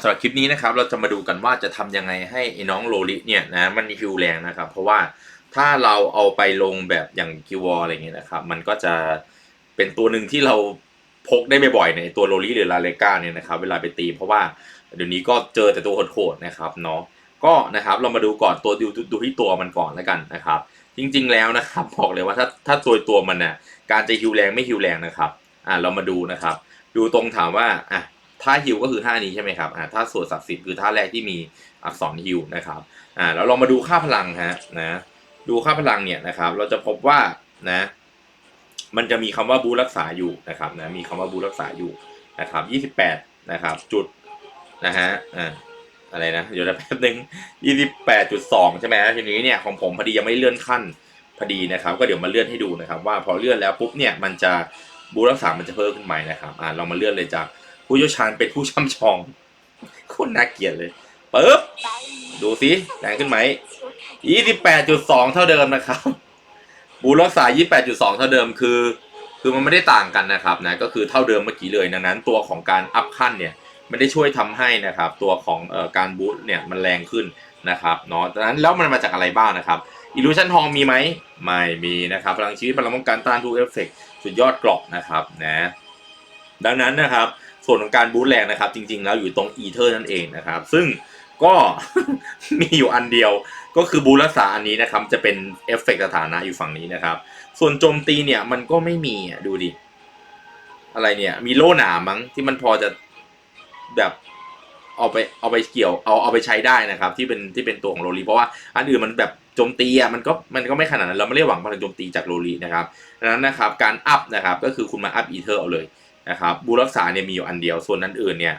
สำหรับคลิปนี้นะครับเราจะมาดูกันว่าจะทำยังไงให้ไอ้น้องโลลิเนี่ยนะมันฮิวแรงนะครับเพราะว่าถ้าเราเอาไปลงแบบอย่างกิวออะไรเงี้ยนะครับมันก็จะเป็นตัวหนึ่งที่เราพกได้บ่อยๆในตัวโลลิหรือลาเลกาเนี่ยนะครับเวลาไปตี เพราะว่าเดี๋ยวนี้ก็เจอแต่ตัวโหดๆนะครับเนาะก็นะครับเรามาดูก่อนตัวดูดูที่ตัวมันก่อนแล้วกันนะครับ จริงๆแล้วนะครับบอกเลยว่าถ้าถ้าตัวตัวมันน่ะการจะฮิวแรงไม่ฮิวแรงนะครับอ่าเรามาดูนะครับ ดูตรงถามว่าอะ ท่าฮิวก็คือท่านี้ใช่ไหมครับอ่าท่าสวดศักดิ์สิทธิ์คือท่าแรกที่มีอักษรฮิวนะครับอ่าแล้วเรามาดูค่าพลังฮะนะดูค่าพลังเนี่ยนะครับ เราจะพบว่านะมันจะมีคำว่าบูรักษาอยู่นะครับนะมีคำว่าบูรักษาอยู่นะครับยี่สิบแปดนะครับจุดนะฮะอ่าอะไรนะเดี๋ยวแป๊บนึงยี่สิบแปดจุดสองใช่ไหมทีนี้เนี่ยของผมพอดียังไม่เลื่อนขั้นพอดีนะครับ ก็เดี๋ยวมาเลื่อนให้ดูนะครับ ว่าพอเลื่อนแล้วปุ๊บเนี่ยมันจะบูรักษามันจะเพิ่มขึ้นไหมนะครับอ่าเรามาเลื่อนเลยจาก ผู้เชี่ยวชาญเป็นผู้ช่ำชองโคตรน่าเกลียดเลยปึ๊บดูสิแรงขึ้นไหมยี่สิบแปดจุดสองเท่าเดิมนะครับ บูรักษาย28.2เท่าเดิมคือ คือมันไม่ได้ต่างกันนะครับนะก็คือเท่าเดิมเมื่อกี้เลยดังนั้น ตัวของการอัพขั้นเนี่ยไม่ได้ช่วยทำให้นะครับ ตัวของเอ่อการบูตเนี่ยมันแรงขึ้นนะครับเนาะดังนั้นแล้วมันมาจากอะไรบ้างนะครับอิลูชันทองมีไหมไม่มีนะครับพลังชีวิตพลังป้องกันต้านทุกเอฟเฟกต์สุดยอดเกรอบนะครับนะดังนั้นนะครับ ส่วนของการบูตแรงนะครับ จริง ๆ แล้วอยู่ตรงอีเทอร์นั่นเองนะครับ ซึ่งก็มีอยู่อันเดียวก็คือบูรักษาอันนี้นะครับ จะเป็นเอฟเฟกต์สถานะอยู่ฝั่งนี้นะครับ ส่วนโจมตีเนี่ยมันก็ไม่มีอะดูดิ อะไรเนี่ย มีโล่หนามมั้งที่มันพอจะแบบเอาไปเอาไปเกี่ยวเอาเอาไปใช้ได้นะครับ ที่เป็นที่เป็นตัวของโรลีเพราะว่าอันอื่นมันแบบโจมตีอะมันก็มันก็ไม่ขนาดนั้นเราไม่ได้หวังพลังโจมตีจากโรลีนะครับดังนั้นนะครับการอัพนะครับก็คือคุณมาอัพอีเทอร์เอาเลย นะครับบูรักษาเนี่ยมีอยู่อันเดียวส่วนนั้นอื่นเนี่ย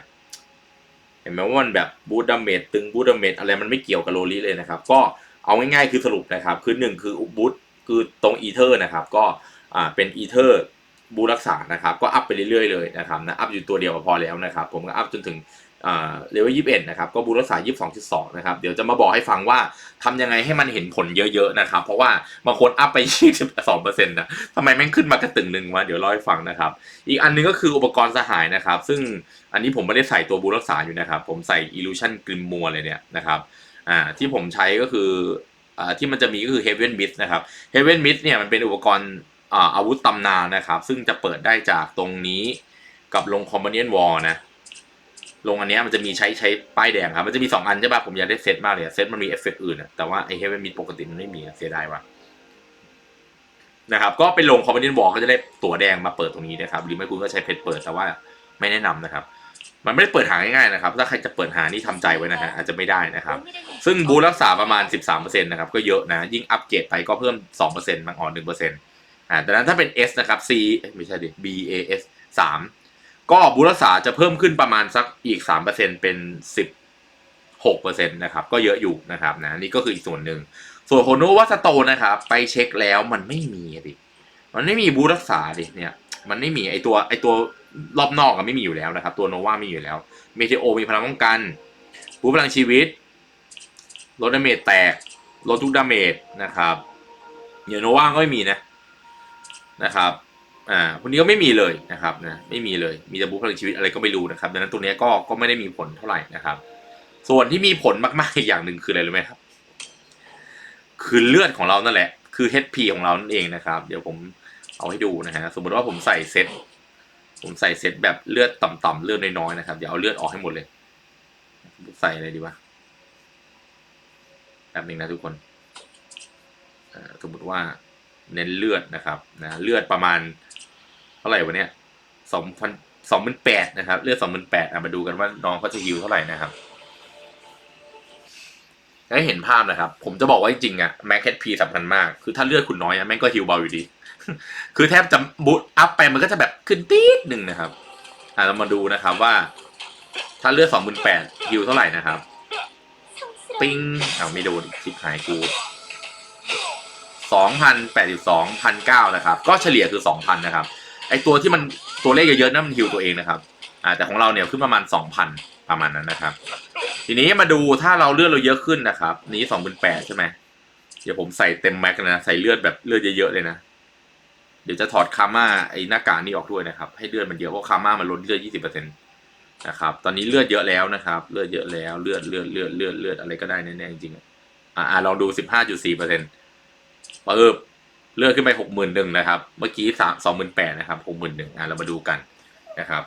เห็นไหมว่ามันแบบบูตดาเมจตึงบูตดาเมจอะไรมันไม่เกี่ยวกับโรลีเลยนะครับ ก็เอาง่ายๆคือสรุปนะครับ คือหนึ่งคือบูตคือตรงอีเทอร์นะครับ ก็อ่าเป็นอีเทอร์บูรักษานะครับ ก็อัพไปเรื่อยๆเลยนะครับนะอัพอยู่ตัวเดียวก็พอแล้วนะครับ ผมก็อัพจนถึง เลเวลยี่สิบเอ็ดนะครับก็บูรักษายี่สิบสองจุดสองนะครับเดี๋ยวจะมาบอกให้ฟังว่าทำยังไงให้มันเห็นผลเยอะๆนะครับเพราะว่าบางคนอัพไปยี่สิบสองเปอร์เซ็นต์นะทำไมแม่งขึ้นมากระตึงหนึ่งวะเดี๋ยวเล่าให้ฟังนะครับอีกอันหนึงก็คืออุปกรณ์สหายนะครับ ซึ่งอันนี้ผมไม่ได้ใส่ตัวบูรักษาอยู่นะครับผมใส่ illusion grim มัวเลยเนี่ยนะครับอ่าที่ผมใช้ก็คืออ่าที่มันจะมีก็คือ heaven mist นะครับ heaven mist เนี่ยมันเป็นอุปกรณ์อ่าอาวุธตำนานนะครับ ซึ่งจะเปิดได้จากตรงนี้กับลง companion wall นะ ลงอันเนี้ยมันจะมีใช้ใช้ป้ายแดงครับ มันจะมีสองอันใช่ป่ะ ผมอยากได้เซตมากเลยอะเซตมันมีเอฟเฟกต์อื่นอะแต่ว่าไอ heaven mist ปกติมันไม่มีอะเสียดายว่ะนะครับก็ไปลงคอมเมนต์บอกก็จะได้ตั๋วแดงมาเปิดตรงนี้นะครับหรือไม่คุณก็ใช้เพชรเปิดแต่ว่าไม่แนะนำนะครับ มันไม่ได้เปิดหาง่ายๆนะครับ ถ้าใครจะเปิดหานี่ทำใจไว้นะฮะอาจจะไม่ได้นะครับ ซึ่งบูรักษาประมาณ 13%นะครับก็เยอะนะยิ่งอัปเกรดไปก็เพิ่ม 2%บางอ่อน1%อ่าดังนั้นถ้าเป็น S นะครับ C เอ้ยไม่ใช่ดิ B A S 3 ก็บูรักษาจะเพิ่มขึ้นประมาณสักอีก 3%เป็น 16%นะครับ ก็เยอะอยู่นะครับนะนี่ก็คืออีกส่วนหนึ่ง ส่วนโคโนวัสโตนะครับ ไปเช็คแล้วมันไม่มีดิมันไม่มีบูรักษาดิเนี่ยมันไม่มีไอตัวไอตัวรอบนอกก็ไม่มีอยู่แล้วนะครับ ตัวโนวาไมีอยู่แล้วเมเทโอมีพลังป้องกันบูพลังชีวิตลดดาเมจแตกลดทุกดาเมจนะครับเดี๋ยวโนวาก็ไม่มีนะนะครับ อ่าคนนี้ก็ไม่มีเลยนะครับนะไม่มีเลยมีแต่บูพลังชีวิตอะไรก็ไม่รู้นะครับดังนั้นตัวนี้ก็ก็ไม่ได้มีผลเท่าไหร่นะครับ ส่วนที่มีผลมากๆอีกอย่างหนึ่งคืออะไรรู้ไหมครับ คือเลือดของเรานั่นแหละ คือ HP ของเรานั่นเองนะครับ เดี๋ยวผมเอาให้ดูนะฮะสมมติว่าผมใส่เซตผมใส่เซตแบบเลือดต่ำๆเลือดน้อยๆนะครับเดี๋ยวเอาเลือดออกให้หมดเลย ใส่อะไรดีวะแบบนึงนะทุกคนสมมติว่าเน้นเลือดนะครับนะเลือดประมาณ เท่าไหร่วะเนี่ยสองพันสองพันแปดนะครับ เลือดสองพันแปดมาดูกันว่าน้องเขาจะฮิวเท่าไหร่นะครับให้เห็นภาพนะครับ ผมจะบอกว่าจริงๆอะแม็กเพีสำคัญมาก คือถ้าเลือดคุณน้อยอะแม่งก็ฮิวเบาอยู่ดี คือแทบจะบูตอัพไปมันก็จะแบบขึ้นปี๊ดหนึ่งนะครับ อะเรามาดูนะครับว่า ถ้าเลือดสองหมื่นแปดฮิวเท่าไหร่นะครับ ปิ้งอ้าวไม่โดนคลิปหายกูสองพันแปดสิบสองพันเก้านะครับ ก็เฉลี่ยคือสองพันนะครับ ไอตัวที่มันตัวเลขเยอะๆนั่นมันฮิวตัวเองนะครับอ่าแต่ของเราเนี่ยขึ้นประมาณสองพันประมาณนั้นนะครับ ทีนี้มาดูถ้าเราเลือดเราเยอะขึ้นนะครับ นี้สองเป็นแปดใช่ไหมเดี๋ยวผมใส่เต็มแม็กเลยนะใส่เลือดแบบเลือดเยอะๆเลยนะเดี๋ยวจะถอดคาม่าไอ้หน้ากากนี่ออกด้วยนะครับ ให้เลือดมันเยอะเพราะคาม่ามันลดเลือดยี่สิบเปอร์เซ็นต์นะครับตอนนี้เลือดเยอะแล้วนะครับ เลือดเยอะแล้วเลือดเลือดเลือดเลือดเลือดอะไรก็ได้แน่ๆจริงๆอะอะอะลองดูสิบห้าจุดสี่เปอร์เซ็นต์ปึ๊บ เลือดขึ้นไปหกหมื่นหนึ่งนะครับ เมื่อกี้สามสองหมื่นแปดนะครับหกหมื่นหนึ่งอะเรามาดูกันนะครับ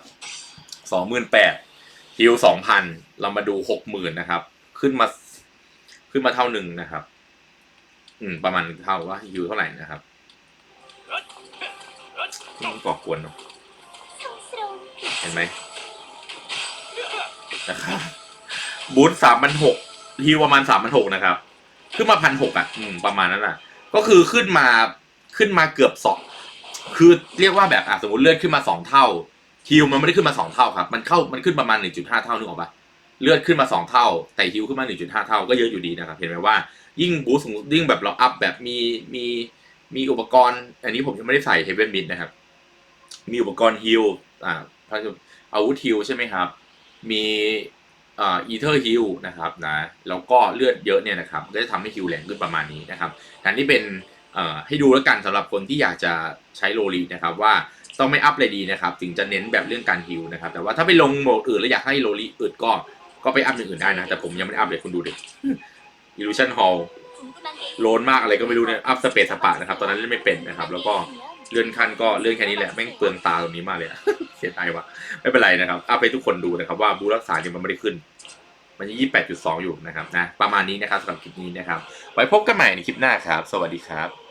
สองหมื่นแปดฮิวสองพันเรามาดูหกหมื่นนะครับ ขึ้นมาขึ้นมาเท่าหนึ่งนะครับ อืม ประมาณเท่าว่าฮิวเท่าไหร่นะครับต้องก่อกวนเนาะเห็นไหมนะครับบูธสามพันหกฮิวประมาณสามพันหกนะครับ ขึ้นมาพันหกอะ อืม ประมาณนั้นแหละก็คือขึ้นมา ขึ้นมาเกือบสองคือเรียกว่าแบบอะสมมติเลือนขึ้นมาสองเท่าฮิวมันไม่ได้ขึ้นมาสองเท่าครับมันเข้ามันขึ้นประมาณหนึ่งจุดห้าเท่านึกออกปะเลือนขึ้นมาสองเท่า แต่ฮิวขึ้นมาหนึ่งจุดห้าเท่าก็เยอะอยู่ดีนะครับ เห็นไหมว่ายิ่งบูสต์ยิ่งแบบเราอัพแบบมีมีมีอุปกรณ์ อันนี้ผมยังไม่ได้ใส่เฮเวนมิดนะครับ มีอุปกรณ์ฮิลอ่าอาวุธฮิลใช่ไหมครับ มีอ่าอีเทอร์ฮิลนะครับนะแล้วก็เลือดเยอะเนี่ยนะครับก็จะทำให้ฮิลแรงขึ้นประมาณนี้นะครับอันนี้เป็น ให้ดูแล้วกันสำหรับคนที่อยากจะใช้โรลีนะครับว่าต้องไม่อัพเลยดีนะครับถึงจะเน้นแบบเรื่องการฮิลนะครับแต่ว่าถ้าไปลงโหมดอื่นแล้วอยากให้โรลีอึดก็ก็ไปอัพอย่างอื่นได้นะ แต่ผมยังไม่ได้อัพเลยคุณดูดิ Illusion Hall โลนมากอะไรก็ไม่รู้เนี่ยอัพสเปซสปะนะครับตอนนั้นเล่นไม่เป็นนะครับ แล้วก็เลื่อนขั้นก็เลื่อนแค่นี้แหละแม่งเปลืองตาตรงนี้มากเลยเสียใจว่ะไม่เป็นไรนะครับอัพให้ทุกคนดูนะครับว่าบูรักษาเนี่ยมันไม่ได้ขึ้น มันยังยี่แปดจุดสองอยู่นะครับนะประมาณนี้นะครับสำหรับคลิปนี้นะครับ ไว้พบกันใหม่ในคลิปหน้าครับ สวัสดีครับ